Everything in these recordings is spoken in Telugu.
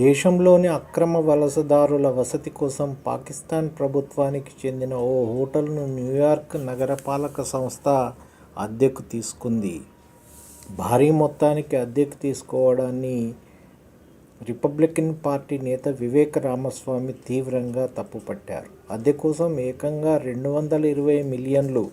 దేశంలోని అక్రమ వలసదారుల వసతి కోసం పాకిస్తాన్ ప్రభుత్వానికి చెందిన ఓ హోటల్ను న్యూయార్క్ నగరపాలక సంస్థ అద్దెకు తీసుకుంది. భారీ మొత్తానికి అద్దెకు తీసుకోవడాన్ని రిపబ్లికన్ పార్టీ నేత వివేక రామస్వామి తీవ్రంగా తప్పుపట్టారు. అద్దె కోసం ఏకంగా రెండు వందల ఇరవై మిలియన్లు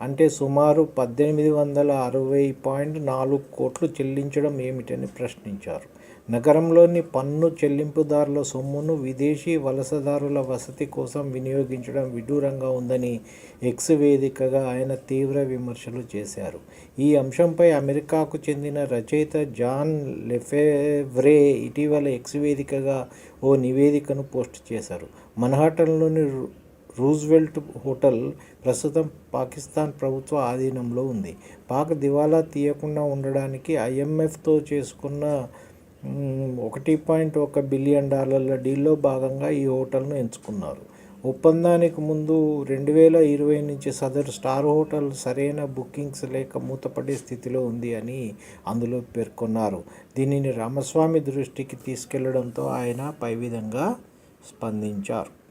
అంటే సుమారు పద్దెనిమిది వందల అరవై పాయింట్ నాలుగు కోట్లు చెల్లించడం ఏమిటని ప్రశ్నించారు. నగరంలోని పన్ను చెల్లింపుదారుల సొమ్మును విదేశీ వలసదారుల వసతి కోసం వినియోగించడం విడ్డూరంగా ఉందని ఎక్స్ వేదికగా ఆయన తీవ్ర విమర్శలు చేశారు. ఈ అంశంపై అమెరికాకు చెందిన రచయిత జాన్ లెఫెవ్రే ఇటీవల ఎక్స్ వేదికగా ఓ నివేదికను పోస్ట్ చేశారు. మన్హాటన్లోని రూజ్వెల్ట్ హోటల్ ప్రస్తుతం పాకిస్తాన్ ప్రభుత్వ ఆధీనంలో ఉంది. పాక్ దివాలా తీయకుండా ఉండడానికి ఐఎంఎఫ్తో చేసుకున్న ఒకటి పాయింట్ ఒక బిలియన్ డాలర్ల డీల్లో భాగంగా ఈ హోటల్ను ఎంచుకున్నారు. ఒప్పందానికి ముందు రెండు వేల ఇరవై నుంచి సదరు స్టార్ హోటల్ సరైన బుకింగ్స్ లేక మూతపడే స్థితిలో ఉంది అని అందులో పేర్కొన్నారు. దీనిని రామస్వామి దృష్టికి తీసుకెళ్ళడంతో ఆయన పై విధంగా స్పందించారు.